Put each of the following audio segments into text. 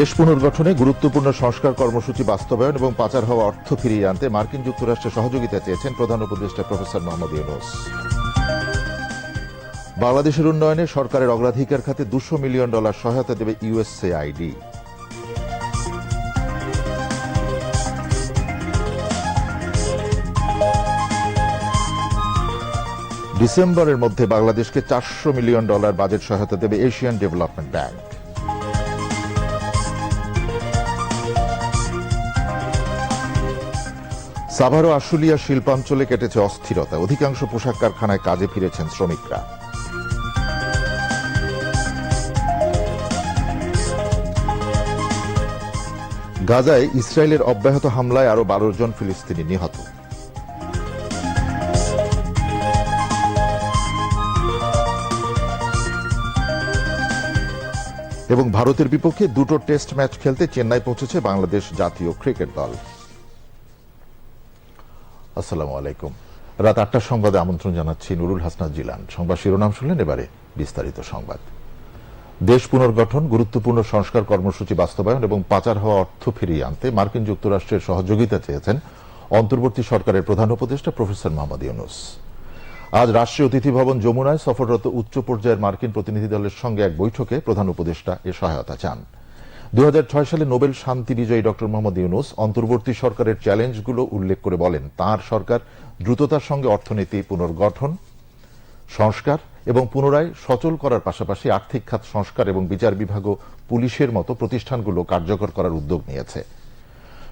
দেশ পুনর্গঠনে গুরুত্বপূর্ণ সংস্কার কর্মসূচি বাস্তবায়ন এবং পাচার হওয়া অর্থ ফিরিয়ে আনতে মার্কিন যুক্তরাষ্ট্রের সহযোগিতা চেয়েছেন প্রধান উপদেষ্টা প্রফেসর মোহাম্মদ ইউনুস। বাংলাদেশের উন্নয়নে সরকারের অগ্রাধিকার খাতে দুশো মিলিয়ন ডলার সহায়তা দেবে ইউএসএআইডি ডিসেম্বরের মধ্যে বাংলাদেশকে চারশো মিলিয়ন ডলার বাজেট সহায়তা দেবে Asian development bank. Savar Ashulia শিল্পাঞ্চলে কেটেছে অস্থিরতা। অধিকাংশ পোশাক কারখানায় কাজে ফিরেছেন শ্রমিকরা। গাজায় ইসরায়েলের অব্যাহত হামলায় আরও বারো জন ফিলিস্তিনি নিহত। এবং ভারতের বিপক্ষে দুটো টেস্ট ম্যাচ খেলতে চেন্নাই পৌঁছেছে বাংলাদেশ জাতীয় ক্রিকেট দল। আসসালামু আলাইকুম। রাত আটটার সংবাদে আমন্ত্রণ জানাচ্ছি নুরুল হাসনাত জিলান। সংবাদ শিরোনাম শুনলেন, এবারে বিস্তারিত সংবাদ। দেশ পুনর্গঠন, গুরুত্বপূর্ণ সংস্কার কর্মসূচি বাস্তবায়ন এবং পাচার হওয়া অর্থ ফিরিয়ে আনতে মার্কিন যুক্তরাষ্ট্রের সহযোগিতা চেয়েছেন অন্তর্বর্তী সরকারের প্রধান উপদেষ্টা প্রফেসর মোহাম্মদ ইউনুস। আজ রাষ্ট্রীয় অতিথি ভবন যমুনায় সফররত উচ্চ পর্যায়ের মার্কিন প্রতিনিধি দলের সঙ্গে এক বৈঠকে প্রধান উপদেষ্টা এ সহায়তা চান। দু হাজার ছয় সালে নোবেল শান্তি বিজয়ী ড মোহাম্মদ ইউনুস অন্তর্বর্তী সরকারের চ্যালেঞ্জগুলো উল্লেখ করে বলেন, তার সরকার দ্রুততার সঙ্গে অর্থনীতি পুনর্গঠন, সংস্কার এবং পুনরায় সচল করার পাশাপাশি আর্থিক খাত সংস্কার এবং বিচার বিভাগ ও পুলিশের মতো প্রতিষ্ঠানগুলো কার্যকর করার উদ্যোগ নিয়েছে।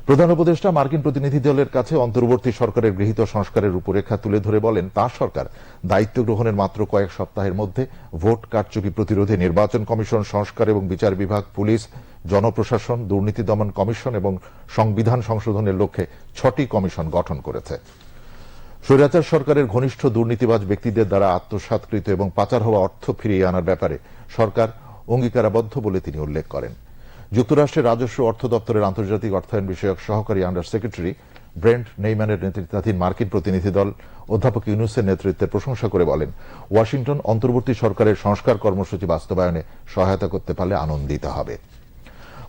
প্রধান উপদেষ্টা মার্কিন প্রতিনিধি দলের কাছে অন্তর্বর্তী সরকারের গৃহীত সংস্কারের রূপরেখা তুলে ধরে বলেন, তার সরকার দায়িত্ব গ্রহণের মাত্র কয়েক সপ্তাহের মধ্যে ভোট কারচুপি প্রতিরোধে নির্বাচন কমিশন, সংস্কার এবং বিচার বিভাগ, পুলিশ জনপ্রশাসন, দুর্নীতি দমন কমিশন এবং সংবিধান সংশোধনের লক্ষ্যে ছটি কমিশন গঠন করেছে। স্বৈরাচার সরকারের ঘনিষ্ঠ দুর্নীতিবাজ ব্যক্তিদের দ্বারা আত্মসাৎকৃত এবং পাচার হওয়া অর্থ ফিরিয়ে আনার ব্যাপারে সরকার অঙ্গীকারাবদ্ধ বলে তিনি উল্লেখ করেন। যুক্তরাষ্ট্রের রাজস্ব অর্থ দপ্তরের আন্তর্জাতিক অর্থায়ন বিষয়ক সহকারী আন্ডার সেক্রেটারি ব্রেন্ট নেইম্যানের নেতৃত্বাধীন মার্কিন প্রতিনিধি দল অধ্যাপক ইউনুসের নেতৃত্বে প্রশংসা করে বলেন, ওয়াশিংটন অন্তর্বর্তী সরকারের সংস্কার কর্মসূচি বাস্তবায়নে সহায়তা করতে পারলে আনন্দিত হবে।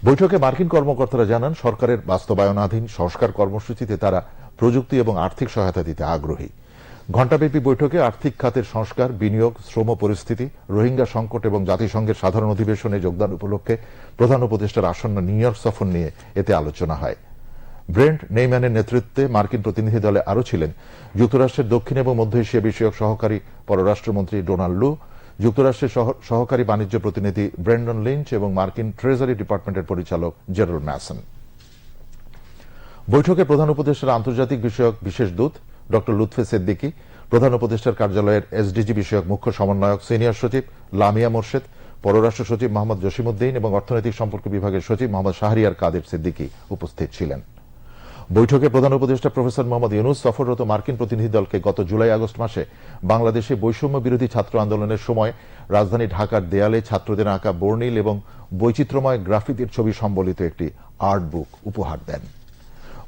বৈঠকে মার্কিন কর্মকর্তারা জানান, সরকারের বাস্তবায়নাধীন সংস্কার কর্মসূচিতে তারা প্রযুক্তি এবং আর্থিক সহায়তা দিতে আগ্রহী। ঘণ্টাব্যাপী বৈঠকে আর্থিক খাতের সংস্কার, বিনিয়োগ, শ্রম পরিস্থিতি, রোহিঙ্গা সংকট এবং জাতিসংঘের সাধারণ অধিবেশনে যোগদান উপলক্ষে প্রধান উপদেষ্টার আসন্ন নিউ ইয়র্ক সফর নিয়ে এতে আলোচনা হয়। ব্রেন্ট নেইম্যানের নেতৃত্বে মার্কিন প্রতিনিধি দলে আরও ছিলেন। যুক্তরাষ্ট্রের দক্ষিণ এবং মধ্য এশিয়া বিষয়ক সহকারী পররাষ্ট্রমন্ত্রী ডোনাল্ড লু যুক্তরাষ্ট্রের সহ- সহকারী বাণিজ্য প্রতিনিধি ব্রেন্ডন লিঞ্চ এবং মার্কিন ট্রেজারি ডিপার্টমেন্টের পরিচালক জেরাল ম্যাসন। বৈঠকে প্রধান উপদেষ্টার আন্তর্জাতিক বিষয়ক বিশেষ দূত ড. লুৎফে সিদ্দিকী, প্রধান উপদেষ্টার কার্যালয়ের এসডিজি বিষয়ক মুখ্য সমন্বয়ক সিনিয়র সচিব লামিয়া মোর্শেদ, পররাষ্ট্র সচিব মোহাম্মদ জসিমুদ্দিন এবং অর্থনৈতিক সম্পর্ক বিভাগের সচিব মোহাম্মদ শাহরিয়ার কাদের সিদ্দিকী উপস্থিত ছিলেন। বৈঠকে প্রধান উপদেষ্টা প্রফেসর মোহাম্মদ ইউনুস সফররত মার্কিন প্রতিনিধি দলকে গত জুলাই আগস্ট মাসে বাংলাদেশে বৈষম্য বিরোধী ছাত্র আন্দোলনের সময় রাজধানী ঢাকার দেয়ালে ছাত্রদের আঁকা বর্ণিল এবং বৈচিত্র্যময় গ্রাফিতির ছবি সম্বলিত একটি আর্ট বুক উপহার দেন।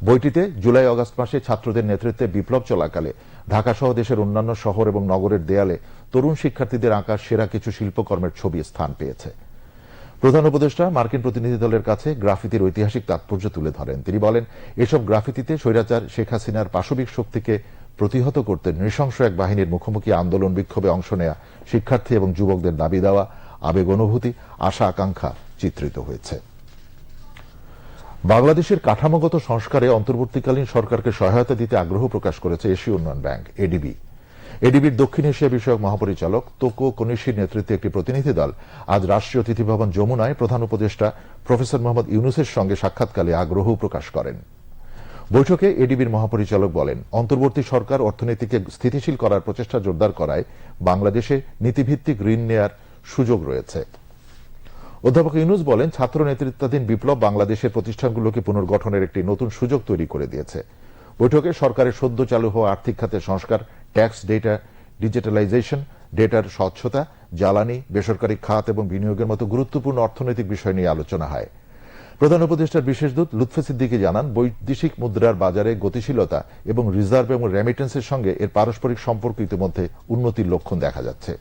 বইটিতে জুলাই আগস্ট মাসে ছাত্রদের নেতৃত্বে বিপ্লব চলাকালে ঢাকা সহ দেশের অন্যান্য শহর এবং নগরের দেয়ালে তরুণ শিক্ষার্থীদের আঁকা সেরা কিছু শিল্পকর্মের ছবি স্থান পেয়েছে। প্রধান উপদেষ্টা মার্কিন প্রতিনিধি দলের কাছে গ্রাফিতির ঐতিহাসিক তাৎপর্য তুলে ধরেন। তিনি বলেন, এসব গ্রাফিতিতে স্বৈরাচার শেখ হাসিনার পাশবিক শক্তিকে প্রতিহত করতে নৃশংস এক বাহিনীর মুখোমুখি আন্দোলন বিক্ষোভে অংশ নেয়া, শিক্ষার্থী এবং যুবকদের দাবি দেওয়া, আবেগ অনুভূতি, আশা, আকাঙ্ক্ষা চিত্রিত হয়েছে। বাংলাদেশের কাঠামোগত সংস্কারে অন্তর্বর্তীকালীন সরকারকে সহায়তা দিতে আগ্রহ প্রকাশ করেছে এশীয় উন্নয়ন ব্যাংক, এডিবি। এডিবির দক্ষিণ এশিয়া বিষয়ক মহাপরিচালক তোকো কনিশির নেতৃত্বে একটি প্রতিনিধি দল আজ রাষ্ট্রীয় অতিথি ভবন যমুনায় প্রধান উপদেষ্টা প্রফেসর মোহাম্মদ ইউনুসের সঙ্গে সাক্ষাৎকালে আগ্রহ প্রকাশ করেন। বৈঠকে এডিবির মহাপরিচালক বলেন, অন্তর্বর্তী সরকার অর্থনীতিকে স্থিতিশীল করার প্রচেষ্টা জোরদার করায় বাংলাদেশে নীতিভিত্তিক ঋণ নেয়ার সুযোগ রয়েছে। অধ্যাপক ইউনুস বলেন ছাত্র নেতৃত্বাধীন বিপ্লব বাংলাদেশের প্রতিষ্ঠানগুলোকে পুনর্গঠনের একটি নতুন সুযোগ তৈরি করে দিয়েছে। বৈঠকে সরকারের সদ্য চালু হওয়া আর্থিক খাতের সংস্কার ট্যাক্স, ডেটা ডিজিটালাইজেশন, ডেটার স্বচ্ছতা, জ্বালানি, বেসরকারি খাত এবং বিনিয়োগের মতো গুরুত্বপূর্ণ অর্থনৈতিক বিষয় নিয়ে আলোচনা হয়। প্রধান উপদেষ্টার বিশেষ দূত লুৎফে সিদ্দিকী জানান, বৈদেশিক মুদ্রার বাজারে গতিশীলতা এবং রিজার্ভ এবং রেমিটেন্সের সঙ্গে এর পারস্পরিক সম্পর্ক ইতিমধ্যে উন্নতির লক্ষণ দেখা যাচ্ছে।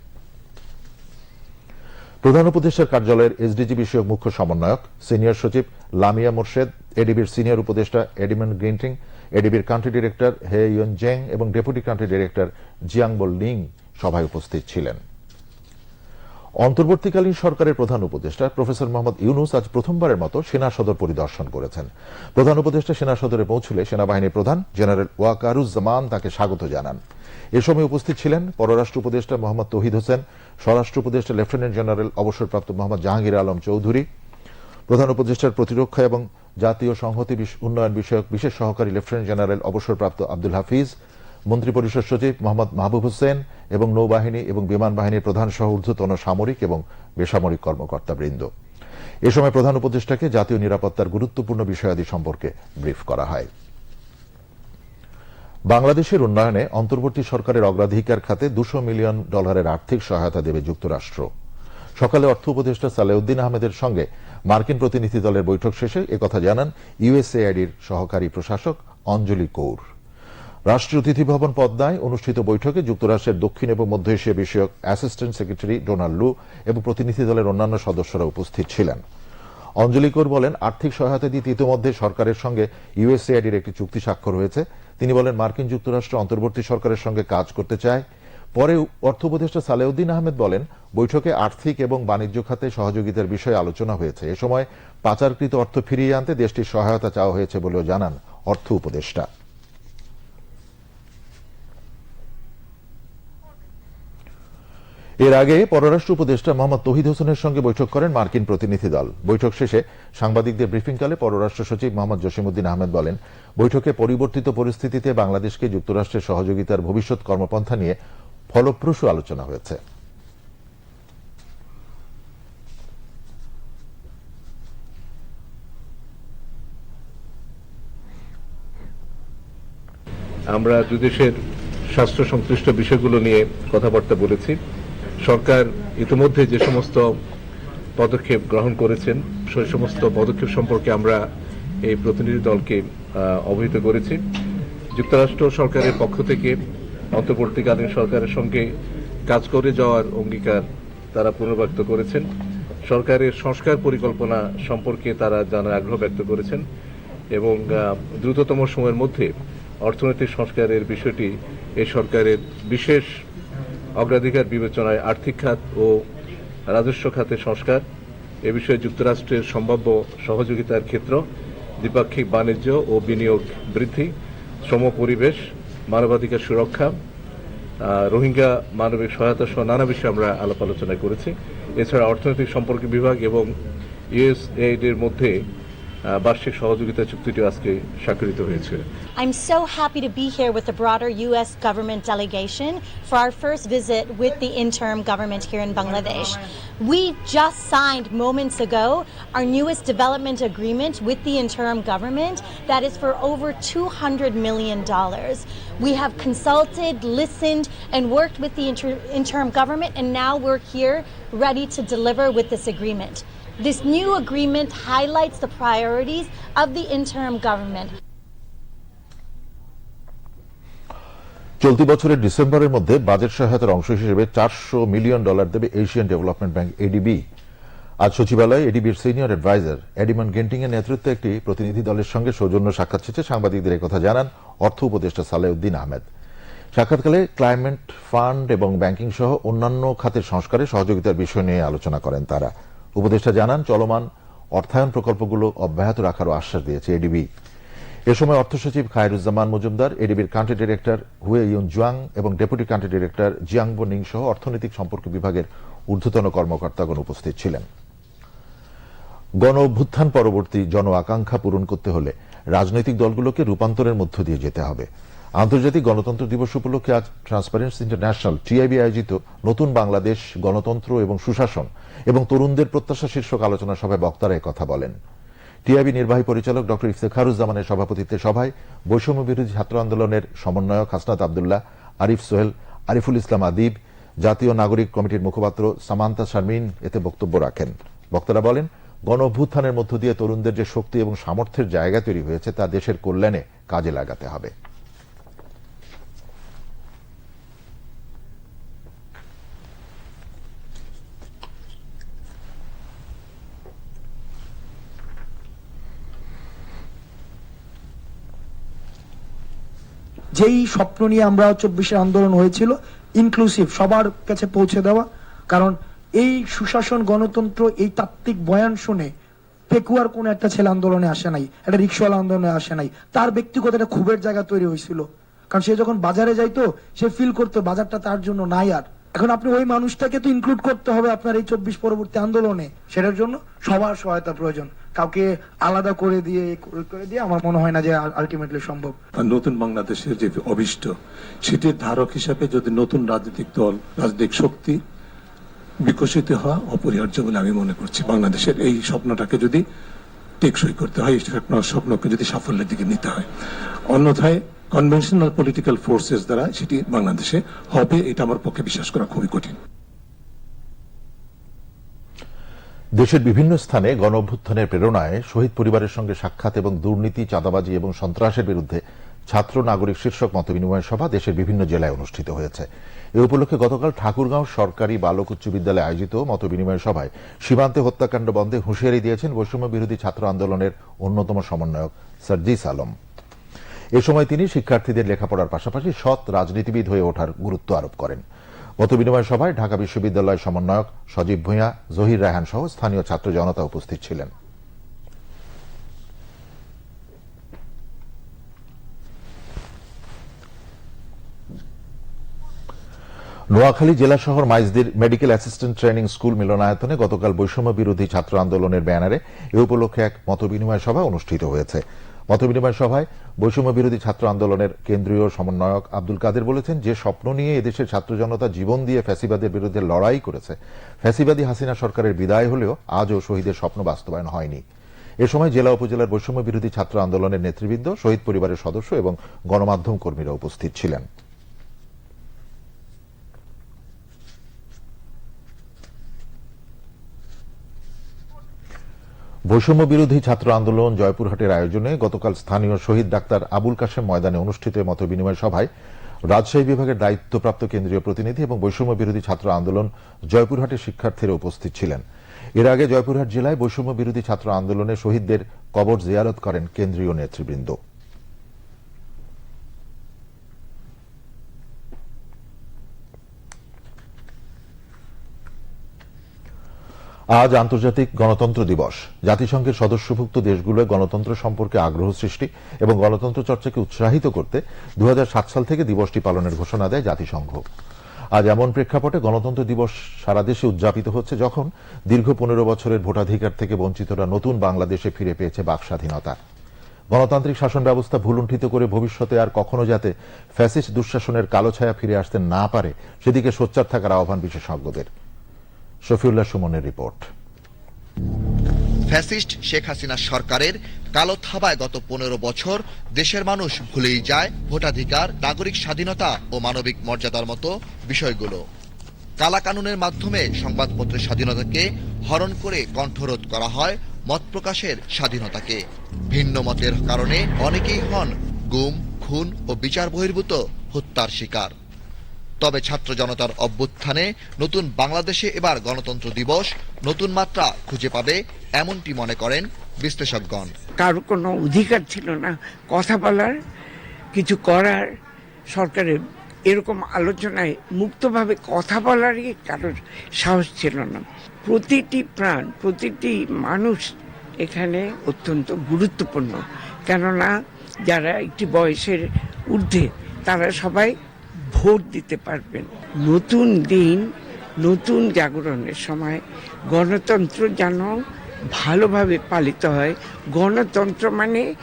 প্রধান উপদেষ্টার কার্যালয়ের এসডিজি বিষয়ক মুখ্য সমন্বয়ক, সিনিয়র সচিব লামিয়া মোর্শেদ, এডিবির সিনিয়র উপদেষ্টা এডিমন গ্রিন্টিং এডিবির country director Hoe Yun Jeong এবং ডেপুটি কান্ট্রি ডিরেক্টর জিয়াংবল লিং সভায় উপস্থিত ছিলেন। অন্তর্বর্তীকালীন সরকারের প্রধান উপদেষ্টা প্রফেসর মোহাম্মদ ইউনুস আজ প্রথমবারের মতো সেনা সদর পরিদর্শন করেছেন। প্রধান উপদেষ্টা সেনা সদরে পৌঁছলে সেনাবাহিনীর প্রধান জেনারেল ওয়াকারুজ্জামান তাকে স্বাগত জানান। এ সময় উপস্থিত ছিলেন পররাষ্ট্র উপদেষ্টা মোহাম্মদ তহিদ হোসেন, স্বরাষ্ট্র উপদেষ্টা লেফটেন্যান্ট জেনারেল অবসরপ্রাপ্ত মোহাম্মদ জাহাঙ্গীর আলম চৌধুরী, প্রধান উপদেষ্টার প্রতিরক্ষা এবং জাতীয় সংহতি উন্নয়ন বিষয়ক বিশেষ সহকারী লেফটেন্যান্ট জেনারেল অবসরপ্রাপ্ত আব্দুল হাফিজ, মন্ত্রিপরিষদ সচিব মোহাম্মদ মাহবুব হোসেন এবং নৌবাহিনী এবং বিমান বাহিনীর প্রধান সহ ঊর্ধ্বতন সামরিক এবং বেসামরিক কর্মকর্তাবৃন্দ। এ সময় প্রধান উপদেষ্টাকে জাতীয় নিরাপত্তার গুরুত্বপূর্ণ বিষয়াদি সম্পর্কে ব্রিফ করা হয়। বাংলাদেশের উন্নয়নে অন্তর্বর্তী সরকারের অগ্রাধিকার খাতে দুশো মিলিয়ন ডলারের আর্থিক সহায়তা দেবে যুক্তরাষ্ট্র। সকালে অর্থ উপদেষ্টা সালেউদ্দিন আহমেদের সঙ্গে মার্কিন প্রতিনিধি দলের বৈঠক শেষে একথা জানান ইউএসএআইডির সহকারী প্রশাসক অঞ্জলি কৌর। রাষ্ট্রীয় অতিথি ভবন পদ্মায় অনুষ্ঠিত বৈঠকে যুক্তরাষ্ট্রের দক্ষিণ এবং মধ্য এশিয়া বিষয়ক অ্যাসিস্ট্যান্ট সেক্রেটারি ডোনাল্ড লু এবং প্রতিনিধি দলের অন্যান্য সদস্যরা উপস্থিত ছিলেন। অঞ্জলি কৌর বলেন, আর্থিক সহায়তা দিতে ইতিমধ্যে সরকারের সঙ্গে ইউএসএআইডির একটি চুক্তি স্বাক্ষর হয়েছে। তিনি বলেন, মার্কিন যুক্তরাষ্ট্র অন্তর্বর্তী সরকারের সঙ্গে কাজ করতে চায় পরে অর্থ উপদেষ্টা সালেউদ্দিন আহমেদ বলেন, বৈঠকে আর্থিক এবং বাণিজ্য খাতে সহযোগিতার বিষয়ে আলোচনা হয়েছে। এ সময় পাচারকৃত অর্থ ফিরিয়ে আনতে দেশটির সহায়তা চাওয়া হয়েছে বলেও জানান অর্থ উপদেষ্টা। এর আগে পররাষ্ট্র উপদেষ্টা মোহাম্মদ তহিদ হোসেনের সঙ্গে বৈঠক করেন মার্কিন প্রতিনিধি দল। বৈঠক শেষে সাংবাদিকদের ব্রিফিংকালে পররাষ্ট্র সচিব মোহাম্মদ জসিমুদ্দিন আহমেদ বলেন, বৈঠকে পরিবর্তিত পরিস্থিতিতে বাংলাদেশকে যুক্তরাষ্ট্রের সহযোগিতার ভবিষ্যৎ কর্মপন্থা নিয়ে ফলপ্রসূ আলোচনা হয়েছে। আমরা দুদেশের স্বাস্থ্য সংশ্লিষ্ট বিষয়গুলো নিয়ে কথাবার্তা বলেছি। সরকার ইতিমধ্যে যে সমস্ত পদক্ষেপ গ্রহণ করেছেন সেই সমস্ত পদক্ষেপ সম্পর্কে আমরা এই প্রতিনিধি দলকে অবহিত করেছি। যুক্তরাষ্ট্র সরকারের পক্ষ থেকে অন্তর্বর্তীকালীন সরকারের সঙ্গে কাজ করে যাওয়ার অঙ্গীকার তারা পুনর্ব্যক্ত করেছেন। সরকারের সংস্কার পরিকল্পনা সম্পর্কে তারা জানার আগ্রহ ব্যক্ত করেছেন এবং দ্রুততম সময়ের মধ্যে অর্থনৈতিক সংস্কারের বিষয়টি এই সরকারের বিশেষ অগ্রাধিকার বিবেচনায় আর্থিক খাত ও রাজস্ব খাতে সংস্কার, এ বিষয়ে যুক্তরাষ্ট্রের সম্ভাব্য সহযোগিতার ক্ষেত্র, দ্বিপাক্ষিক বাণিজ্য ও বিনিয়োগ বৃদ্ধি, শ্রম পরিবেশ মানবাধিকার সুরক্ষা রোহিঙ্গা মানবিক সহায়তা সহ নানা বিষয়ে আমরা আলাপ আলোচনা করেছি। এছাড়া অর্থনৈতিক সম্পর্ক বিভাগ এবং ইউএসএইড এর মধ্যে বার্ষিক সহযোগিতা চুক্তিটি আজকে স্বাক্ষরিত হয়েছে I'm so happy to be here with the broader U.S. government delegation for our first visit with the interim government here in Bangladesh. We just signed moments ago our newest development agreement with the interim government that is for over $200 million. We have consulted, listened, and worked with the inter- interim government, and now we're here ready to deliver with this agreement. This new agreement highlights the priorities of the interim government. চলতি বছরের ডিসেম্বরের মধ্যে budget সহায়তার অংশ হিসেবে চারশো million dollar দেবে Asian development bank ADB আজ সচিবালয়ে এডিবির সিনিয়র অ্যাডভাইজার এডিমন গেন্টিং এর নেতৃত্বে একটি প্রতিনিধি দলের সঙ্গে সৌজন্য সাক্ষাৎ শেষে সাংবাদিকদের একথা জানান অর্থ উপদেষ্টা সালেউদ্দিন আহমেদ। সাক্ষাৎকালে ক্লাইমেট ফান্ড এবং ব্যাংকিং সহ অন্যান্য খাতের সংস্কারে সহযোগিতার বিষয় নিয়ে আলোচনা করেন তারা। উপদেষ্টা জানান, চলমান অর্থায়ন প্রকল্পগুলো অব্যাহত রাখারও আশ্বাস দিয়েছে এডিবি। এ সময় অর্থ সচিব Khairuzzaman Majumder, এডিবির country director Hoe Yun Jeong এবং deputy country director Jiangbo Ning সহ অর্থনৈতিক সম্পর্ক বিভাগের ঊর্ধ্বতন কর্মকর্তাগণ উপস্থিত ছিলেন। গণ অভ্যুত্থান পরবর্তী জন আকাঙ্ক্ষা পূরণ করতে হলে রাজনৈতিক দলগুলোকে রূপান্তরের মধ্য দিয়ে যেতে হবে। আন্তর্জাতিক গণতন্ত্র দিবস উপলক্ষে আজ ট্রান্সপারেন্সি ইন্টারন্যাশনাল টিআইবি আয়োজিত নতুন বাংলাদেশ গণতন্ত্র এবং সুশাসন এবং তরুণদের প্রত্যাশা শীর্ষক আলোচনা সভায় বক্তারা কথা বলেন। টিআইবি নির্বাহী পরিচালক ডক্টর ইফতেখারুজ্জামানের সভাপতিত্বে সভায় বৈষম্য বিরোধী ছাত্র আন্দোলনের সমন্বয়ক হাসনাত আবদুল্লাহ, আরিফ সোহেল, আরিফুল ইসলাম আদিব, জাতীয় নাগরিক কমিটির মুখপাত্র সামান্তা শারমিন এতে বক্তব্য রাখেন। বক্তারা বলেন গণ অভ্যুত্থানের মধ্য দিয়ে তরুণদের যে শক্তি এবং সামর্থ্যের জায়গা তৈরি হয়েছে তা দেশের কল্যাণে কাজে লাগাতে হবে। যেই স্বপ্ন নিয়ে আমরা চব্বিশের আন্দোলন হয়েছিল ইনক্লুসিভ সবার কাছে পৌঁছে দেওয়া। কারণ এই সুশাসন, গণতন্ত্র, এই তাত্ত্বিক বয়ান শুনে পেকুয়ার কোন একটা ছেলে আন্দোলনে আসে নাই, একটা রিক্সাওয়ালা আন্দোলনে আসে নাই। তার ব্যক্তিগত একটা ক্ষোভের জায়গা তৈরি হয়েছিল। কারণ সে যখন বাজারে যাইতো, সে ফিল করতো বাজারটা তার জন্য নাই আর। এখন আপনি ওই মানুষটাকে তো ইনক্লুড করতে হবে আপনার এই চব্বিশ পরবর্তী আন্দোলনে। সেটার জন্য সবার সহায়তা প্রয়োজন। কাউকে আলাদা করে দিয়ে করে- দিয়ে আমার মনে হয় না যে আলটিমেটলি সম্ভব। নতুন বাংলাদেশের যে অভিষ্ট সেটির ধারক হিসাবে যদি নতুন রাজনৈতিক দল, রাজনৈতিক শক্তি বিকশিত হওয়া অপরিহার্য বলে আমি মনে করছি। বাংলাদেশের এই স্বপ্নটাকে যদি টেকসই করতে হয় স্বপ্নকে যদি সাফল্যের দিকে নিতে হয়। অন্যথায় কনভেনশনাল পলিটিক্যাল ফোর্সেস দ্বারা সেটি বাংলাদেশে হবে, এটা আমার পক্ষে বিশ্বাস করা খুবই কঠিন। দেশের বিভিন্ন স্থানে গণ অভ্যুত্থানের প্রেরণায় শহীদ পরিবারের সঙ্গে সাক্ষাৎ এবং দুর্নীতি, চাঁদাবাজি এবং সন্ত্রাসের বিরুদ্ধে ছাত্র নাগরিক শীর্ষক মতবিনিময় সভা দেশের বিভিন্ন জেলায় অনুষ্ঠিত হয়েছে। এ উপলক্ষে গতকাল ঠাকুরগাঁও সরকারি বালক উচ্চ বিদ্যালয়ে আয়োজিত মতবিনিময় সভায় সীমান্তে হত্যাকাণ্ড বন্ধে হুঁশিয়ারি দিয়েছেন বৈষম্য বিরোধী ছাত্র আন্দোলনের অন্যতম সমন্বয়ক সার্জিস আলম। এ সময় তিনি শিক্ষার্থীদের লেখাপড়ার পাশাপাশি সৎ রাজনীতিবিদ হয়ে ওঠার গুরুত্ব আরোপ করেন। মতবিনিময় সভায় ঢাকা বিশ্ববিদ্যালয় সমন্বয়ক সজীব ভূঁইয়া, জহির রায়হান সহ স্থানীয় ছাত্র জনতা উপস্থিত ছিলেন। নোয়াখালী জেলা শহর মাইজদির মেডিকেল অ্যাসিস্ট্যান্ট ট্রেনিং স্কুল মিলনায়তনে গতকাল বৈষম্য বিরোধী ছাত্র আন্দোলনের ব্যানারে এ উপলক্ষে এক মতবিনিময় সভা অনুষ্ঠিত হয়েছে। মতবিনিময় সভায় বৈষম্য বিরোধী ছাত্র আন্দোলনের কেন্দ্রীয় সমন্বয়ক আব্দুল কাদের বলেছেন যে স্বপ্ন নিয়ে এদেশের ছাত্র জনতা জীবন দিয়ে ফ্যাসিবাদের বিরুদ্ধে লড়াই করেছে। ফ্যাসিবাদী হাসিনা সরকারের বিদায় হলেও আজও শহীদের স্বপ্ন বাস্তবায়ন হয়নি। এ সময় জেলা উপজেলার বৈষম্য বিরোধী ছাত্র আন্দোলনের নেতৃবৃন্দ, শহীদ পরিবারের সদস্য এবং গণমাধ্যম কর্মীরা উপস্থিত ছিলেন। বৈষম্য বিরোধী ছাত্র আন্দোলন জয়পুরহাটের আয়োজনে গতকাল স্থানীয় শহীদ ডাক্তার আবুল কাশেম ময়দানে অনুষ্ঠিত মত বিনিময় সভায় রাজশাহী বিভাগের দায়িত্বপ্রাপ্ত কেন্দ্রীয় প্রতিনিধি এবং বৈষম্য বিরোধী ছাত্র আন্দোলন জয়পুরহাটের শিক্ষার্থীরা উপস্থিত ছিলেন। এর আগে জয়পুরহাট জেলায় বৈষম্য বিরোধী ছাত্র আন্দোলনে শহীদদের কবর জিয়ারত করেন কেন্দ্রীয় নেতৃবৃন্দ। আজ আন্তর্জাতিক গণতন্ত্র দিবস। জাতিসংঘের সদস্যভুক্ত দেশগুলোয় গণতন্ত্র সম্পর্কে আগ্রহ সৃষ্টি এবং গণতন্ত্র চর্চাকে উৎসাহিত করতে দু হাজার সাত সাল থেকে দিবসটি পালনের ঘোষণা দেয় জাতিসংঘ। আজ এমন প্রেক্ষাপটে গণতন্ত্র দিবস সারা দেশে উদযাপিত হচ্ছে যখন দীর্ঘ পনেরো বছরের ভোটাধিকার থেকে বঞ্চিতরা নতুন বাংলাদেশে ফিরে পেয়েছে বাক স্বাধীনতা। গণতান্ত্রিক শাসন ব্যবস্থা ভুলুণ্ঠিত করে ভবিষ্যতে আর কখনো যাতে ফ্যাসিস্ট দুঃশাসনের কালো ছায়া ফিরে আসতে না পারে, সেদিকে সোচ্চার থাকার আহ্বান বিশেষজ্ঞদের। শফিউল্লাহ সুমনের রিপোর্ট। ফ্যাসিস্ট শেখ হাসিনা সরকারের কালো থাবায় গত পনেরো বছর দেশের মানুষ ভুলেই যায়, ভোটাধিকার, নাগরিক স্বাধীনতা ও মানবিক মর্যাদার মতো বিষয়গুলো। কালা কানুনের মাধ্যমে সংবাদপত্রের স্বাধীনতাকে হরণ করে কণ্ঠরোধ করা হয় মত প্রকাশের স্বাধীনতাকে। ভিন্ন মতের কারণে অনেকেই হন গুম, খুন ও বিচার বহির্ভূত হত্যার শিকার। তবে ছাত্র জনতার অভ্যুত্থানে নতুন বাংলাদেশে এবার গণতন্ত্র দিবস নতুন মাত্রা খুঁজে পাবে এমনটি মনে করেন বিশ্লেষকগণ। কারও কোনো অধিকার ছিল না, কথা বলার, কিছু করার, সরকারের এরকম আলোচনায় মুক্তভাবে কথা বলারই কারোর সাহস ছিল না। প্রতিটি প্রাণ, প্রতিটি মানুষ এখানে অত্যন্ত গুরুত্বপূর্ণ। কেননা যারা একটি বয়সের ঊর্ধ্বে, তারা সবাই ভোট দিতে পারবেন। নতুন দিন, নতুন জাগরণের সময় গণতন্ত্র যেন ভালোভাবে পালিত হয়। গণতন্ত্র মানে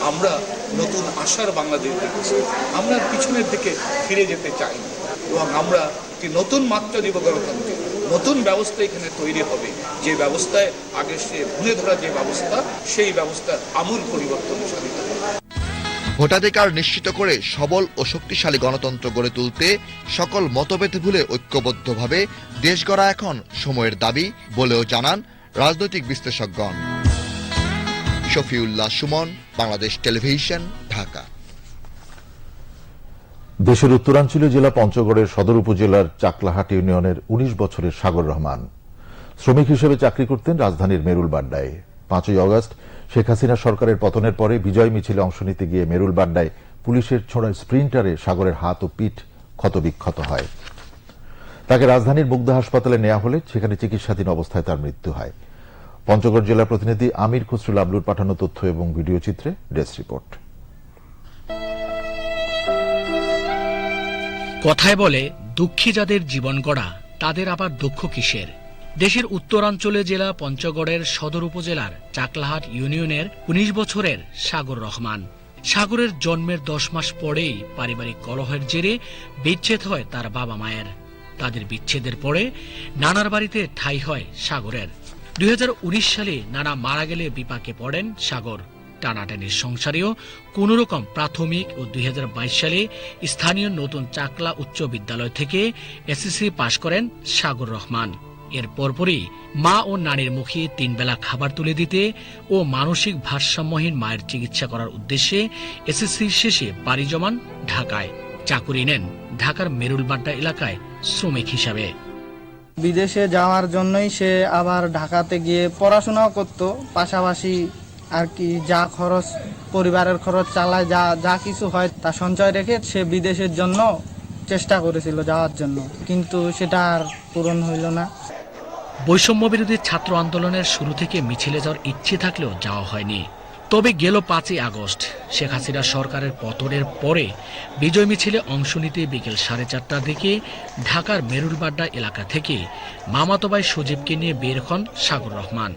আমরা নতুন আশার বাংলাদেশ দেখছি। আমরা পিছনের দিকে ফিরে যেতে চাই। এবং আমরা একটি নতুন মাত্রা দিব গণতন্ত্রে। নতুন ব্যবস্থা এখানে তৈরি হবে। যে ব্যবস্থায় আগে সে ভুলে ধরা যে ব্যবস্থা, সেই ব্যবস্থার আমূল পরিবর্তন সাধিত হবে। ভোটাধিকার নিশ্চিত করে সবল ও শক্তিশালী গণতন্ত্র গড়ে তুলতে সকল মতভেদ ভুলে ঐক্যবদ্ধভাবে দেশ গড়া এখন সময়ের দাবি বলেও জানান রাজনৈতিক বিশ্লেষকগণ। শফিউল্লাহ সুমন, বাংলাদেশ টেলিভিশন, ঢাকা। দেশের উত্তরাঞ্চলীয় জেলা পঞ্চগড়ের সদর উপজেলার চাকলাহাট ইউনিয়নের ১৯ বছরের সাগর রহমান। শ্রমিক হিসেবে চাকরি করতেন রাজধানীর মেরুল বাড্ডায়। পাঁচই অগস্ট, শেখ হাসিনা সরকারের পতনের পরে বিজয় মিছিলে অংশ নিতে গিয়ে মেরুল বাড্ডায় পুলিশের ছোড়া স্প্রিন্টারে সাগরের হাত ও পিঠ ক্ষতবিক্ষত হয়। তাকে রাজধানীর মুগ্ধা হাসপাতালে নেওয়া হলে সেখানে চিকিৎসাধীন অবস্থায় তার মৃত্যু হয়। পঞ্চগড় জেলা প্রতিনিধি আমির খসরুল আবলুর পাঠানো তথ্য এবং ভিডিও চিত্রে ডেস্ক রিপোর্ট। কথায় বলে, দুঃখী যাদের জীবন গড়া, তাদের আবার দুঃখ কিসের? দেশের উত্তরাঞ্চলে জেলা পঞ্চগড়ের সদর উপজেলার চাকলাহাট ইউনিয়নের উনিশ বছরের সাগর রহমান। সাগরের জন্মের দশ মাস পরেই পারিবারিক কলহের জেরে বিচ্ছেদ হয় তার বাবা মায়ের। তাদের বিচ্ছেদের পরে নানার বাড়িতে ঠাঁই হয় সাগরের। দুই হাজার উনিশ সালে নানা মারা গেলে বিপাকে পড়েন সাগর। টানাটানির সংসারেও কোনোরকম প্রাথমিক ও দুই হাজার বাইশ সালে স্থানীয় নতুন চাকলা উচ্চ বিদ্যালয় থেকে এসএসসি পাশ করেন সাগর রহমান। এর পরপরই মা ও নানির মুখে তিন বেলা খাবার তুলে দিতে ও মানসিক ভারসাম্যহীন মায়ের চিকিৎসা করার উদ্দেশ্যে এসএসসি শেষে পাড়ি জমান ঢাকায়। চাকুরি নেন ঢাকার মেরুলবাড্ডা এলাকায় শ্রমিক হিসাবে। বিদেশে যাওয়ার জন্যই সে আবার ঢাকাতে গিয়ে পড়াশোনাও করত, পাশাপাশি আর কি যা খরচ, পরিবারের খরচ চালায়, যা যা কিছু হয় তা সঞ্চয় রেখে সে বিদেশের জন্য চেষ্টা করেছিল যাওয়ার জন্য। কিন্তু সেটা আর পূরণ হইল না। বৈষম্য বিরোধী ছাত্র আন্দোলনের শুরু থেকে মিছিলে যাওয়ার ইচ্ছে থাকলেও যাওয়া হয়নি। তবে গেল পাঁচই আগস্ট, শেখ হাসিনা সরকারের পতনের পরে বিজয় মিছিলে অংশ নিতে বিকেল সাড়ে চারটার দিকে ঢাকার মেরুলবাড্ডা এলাকা থেকে মামাতোবাই সজীবকে নিয়ে বের হন সাগর রহমান।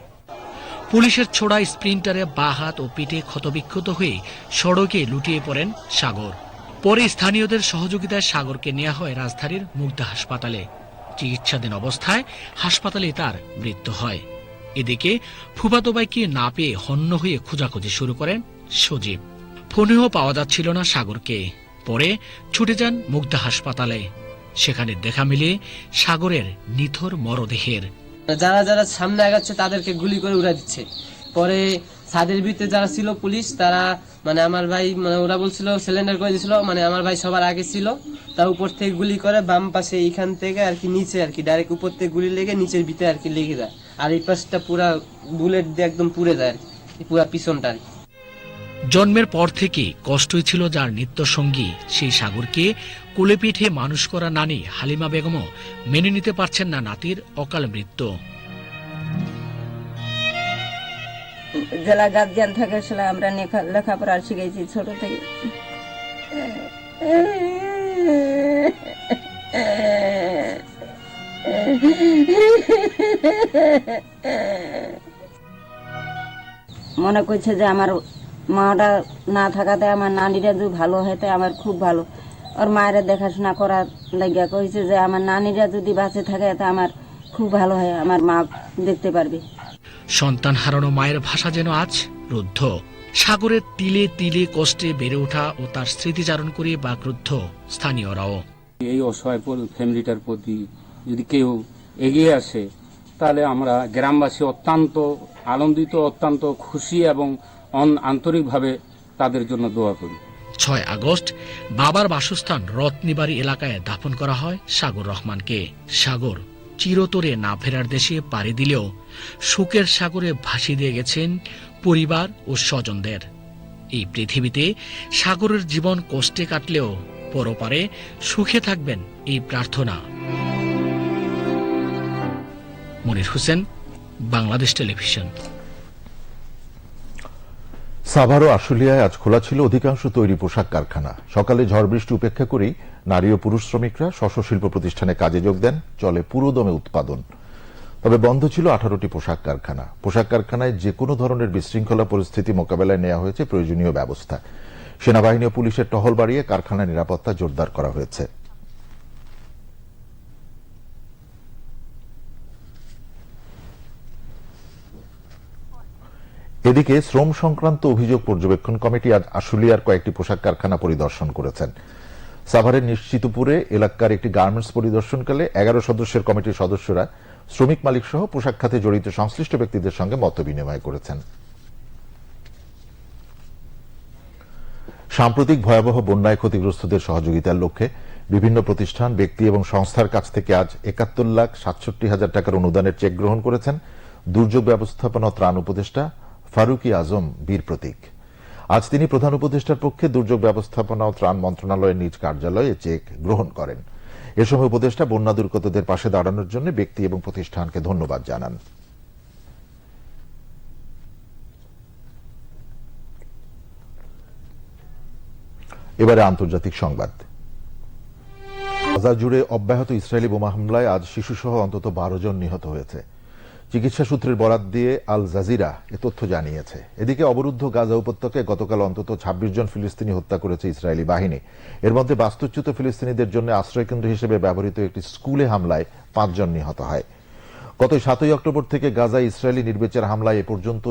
পুলিশের ছোড়া স্প্রিন্টারে বা হাত ও পিঠে ক্ষতবিক্ষত হয়ে সড়কে লুটিয়ে পড়েন সাগর। পরে স্থানীয়দের সহযোগিতায় সাগরকে নেওয়া হয় রাজধানীর মুগ্ধা হাসপাতালে। চিকিৎসাধীন অবস্থায় হাসপাতালে তার মৃত্যু হয়। এদিকে ফুফাতোবাইকে না পেয়ে হন্য হয়ে খোঁজাখুঁজি শুরু করেন সজীব। ফোনেও পাওয়া যাচ্ছিল না সাগরকে। পরে ছুটে যান মুগ্ধা হাসপাতালে। সেখানে দেখা মিলে সাগরের নিথর মরদেহের। যারা যারা সামনে আগাচ্ছে তাদেরকে গুলি করে উড়া দিচ্ছে। পরে ছাদের ভিতরে যারা ছিল পুলিশ, তারা মানে আমার ভাই মানে ওরা বলছিল সিলিন্ডার করে দিয়েছিল মানে আমার ভাই সবার আগে ছিল। তার উপর থেকে গুলি করে বাম পাশে এইখান থেকে আর কি নিচে আর কি ডাইরেক্ট উপর থেকে গুলি লেগে নিচের ভিতরে আর কি লেগে যায়। আর এই পাশটা পুরা বুলেট দিয়ে একদম পুড়ে যায় আর কি, পুরা পিছনটা আর কি। জন্মের পর থেকে কষ্টই ছিল যার নিত্য সঙ্গী সেই সাগরকে কোলে পিঠে মানুষ করা নানি হালিমা বেগমও মেনে নিতে পারছেন না নাতির অকাল মৃত্যু। জেলা গার্জিয়ান থাকে সেটা আমরা লেখা- লেখাপড়া শিখেছি ছোট থেকে। মনে করছে যে আমার মাটা না থাকাতে আমার নানিরা যদি ভালো হয় আমার খুব ভালো। ওর মায়েরা দেখাশোনা করার লাগিয়া কইছে যে আমার নানিরা যদি বাঁচে থাকে, তা আমার খুব ভালো হয়, আমার মা দেখতে পারবে। সন্তান হারানো মায়ের ভাষা যেন আজ রুদ্ধ। সাগরের তিলে তিলে কষ্টে বেড়ে ওঠা ও তার স্মৃতিচারণ করে বাকরুদ্ধ স্থানীয়রাও। এই অসহায় ফ্যামিলিটার প্রতি যদি কেউ এগিয়ে আসে তাহলে আমরা গ্রামবাসী অত্যন্ত আনন্দিত অত্যন্ত খুশি এবং আন্তরিকভাবে তাদের জন্য দোয়া করি। ছয় আগস্ট বাবার বাসস্থান রত্নিবাড়ি এলাকায় দাফন করা হয় সাগর রহমানকে। সাগর চিরতরে না ফেরার দেশে পাড়ি দিলেও সুখের সাগরে ভাসিয়ে দিয়ে গেছেন পরিবার ও স্বজনদের। এই পৃথিবীতে সাগরের জীবন কষ্টে কাটলেও পরপারে সুখে থাকবেন এই প্রার্থনা। মনির হোসেন, বাংলাদেশ টেলিভিশন। সাভার ও আশুলিয়ায় আজ খোলা ছিল অধিকাংশ তৈরি পোশাক কারখানা। সকালে ঝড় বৃষ্টি উপেক্ষা করেই নারী ও পুরুষ শ্রমিকরা স্বশ শিল্প প্রতিষ্ঠানে কাজে যোগ দেন, চলে পুরোদমে উৎপাদন। তবে বন্ধ ছিল আঠারোটি পোশাক কারখানা। পোশাক কারখানায় যে কোনো ধরনের বিশৃঙ্খলা পরিস্থিতি মোকাবেলায় নেওয়া হয়েছে প্রয়োজনীয় ব্যবস্থা। সেনাবাহিনী ও পুলিশের টহল বাড়িয়ে কারখানা নিরাপত্তা জোরদার করা হয়েছে। এদিকে শ্রম সংক্রান্ত অভিযোগ পর্যবেক্ষণ কমিটি আজ আশুলিয়ার কয়েকটি পোশাক কারখানা পরিদর্শন করেছেন। সাভারের নিশ্চিতপুরে এলাকার একটি গার্মেন্টস পরিদর্শনকালে এগারো সদস্যের কমিটির সদস্যরা শ্রমিক মালিক সহ পোশাক খাতে জড়িত সংশ্লিষ্ট ব্যক্তিদের সঙ্গে মত বিনিময় করেছেন। সাম্প্রতিক ভয়াবহ বন্যায় ক্ষতিগ্রস্তদের সহযোগিতার লক্ষ্যে বিভিন্ন প্রতিষ্ঠান, ব্যক্তি এবং সংস্থার কাছ থেকে আজ একাত্তর লাখ সাতষট্টি হাজার টাকার অনুদানের চেক গ্রহণ করেছেন দুর্যোগ ব্যবস্থাপনা ত্রাণ উপদেষ্টা ফারুকি আজম বীর প্রতীক। আজ তিনি প্রধান উপদেষ্টার পক্ষে দুর্যোগ ব্যবস্থাপনা ও ত্রাণ মন্ত্রণালয়ের নিজ কার্যালয়ে চেক গ্রহণ করেন। এ সময় উপদেষ্টা বন্যা দুর্গতদের পাশে দাঁড়ানোর জন্য ব্যক্তি এবং প্রতিষ্ঠানকে ধন্যবাদ জানান। এবারে আন্তর্জাতিক সংবাদ। গাজা জুড়ে অব্যাহত ইসরায়েলি বোমা হামলায় আজ শিশুসহ অন্তত বারো জন নিহত হয়েছে। চিকিৎসা সূত্রের বরাত দিয়ে আল জাজিরা এ তথ্য জানিয়েছে। এদিকে অবরুদ্ধ গাজা উপত্যকায় গতকাল অন্তত ২৬ জন ফিলিস্তিনি হত্যা করেছে ইসরায়েলি বাহিনী। এর মধ্যে বাস্তুচ্যুত ফিলিস্তিনিদের জন্য আশ্রয়কেন্দ্র হিসেবে ব্যবহৃত একটি স্কুলে হামলায় পাঁচজন নিহত হয়। গত সাতই অক্টোবর থেকে গাজায় ইসরায়েলি নির্বিচার হামলায় এ পর্যন্ত